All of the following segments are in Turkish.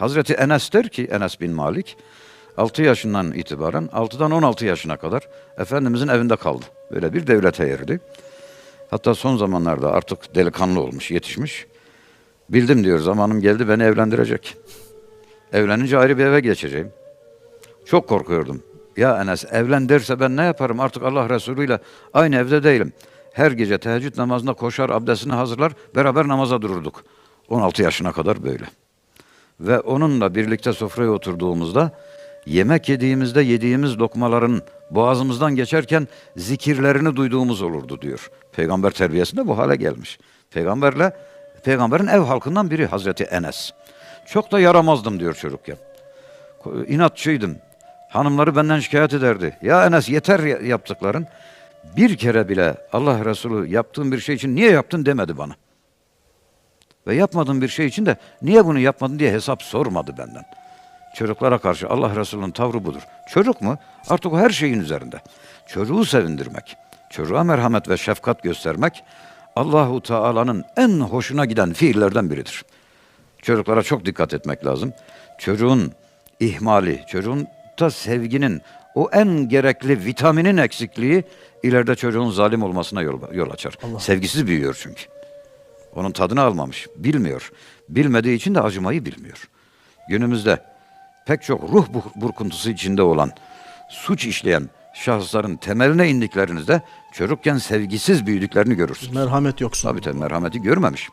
Hazreti Enes der ki Enes bin Malik 6 yaşından itibaren 6'dan 16 yaşına kadar Efendimizin evinde kaldı. Böyle bir devlete yerdi. Hatta son zamanlarda artık delikanlı olmuş, yetişmiş. Bildim diyor zamanım geldi beni evlendirecek. Evlenince ayrı bir eve geçeceğim. Çok korkuyordum. Ya Enes evlen derse ben ne yaparım artık Allah Resulü ile aynı evde değilim. Her gece teheccüd namazına koşar, abdestini hazırlar, beraber namaza dururduk. 16 yaşına kadar böyle. Ve onunla birlikte sofraya oturduğumuzda yemek yediğimizde yediğimiz lokmaların boğazımızdan geçerken zikirlerini duyduğumuz olurdu diyor. Peygamber terbiyesinde bu hale gelmiş. Peygamberle peygamberin ev halkından biri Hazreti Enes. Çok da yaramazdım diyor çocukken. İnatçıydım. Hanımları benden şikayet ederdi. Ya Enes yeter ya- yaptıkların. Bir kere bile Allah Resulü yaptığın bir şey için niye yaptın demedi bana. Ve yapmadığım bir şey için de niye bunu yapmadın diye hesap sormadı benden. Çocuklara karşı Allah Resulü'nün tavrı budur. Çocuk mu? Artık o her şeyin üzerinde. Çocuğu sevindirmek, çocuğa merhamet ve şefkat göstermek Allahu Teala'nın en hoşuna giden fiillerden biridir. Çocuklara çok dikkat etmek lazım. Çocuğun ihmali, çocuğun da sevginin o en gerekli vitaminin eksikliği ileride çocuğun zalim olmasına yol, yol açar. Sevgisiz büyüyor çünkü. Onun tadını almamış, bilmiyor. Bilmediği için de acımayı bilmiyor. Günümüzde pek çok ruh bu- burkuntusu içinde olan, suç işleyen şahısların temeline indiklerinizde çocukken sevgisiz büyüdüklerini görürsünüz. Merhamet yoksun. Tabii tabii merhameti görmemiş.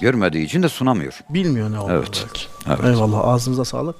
Görmediği için de sunamıyor. Bilmiyor ne olduğunu Evet. belki. Evet. Eyvallah ağzınıza sağlık.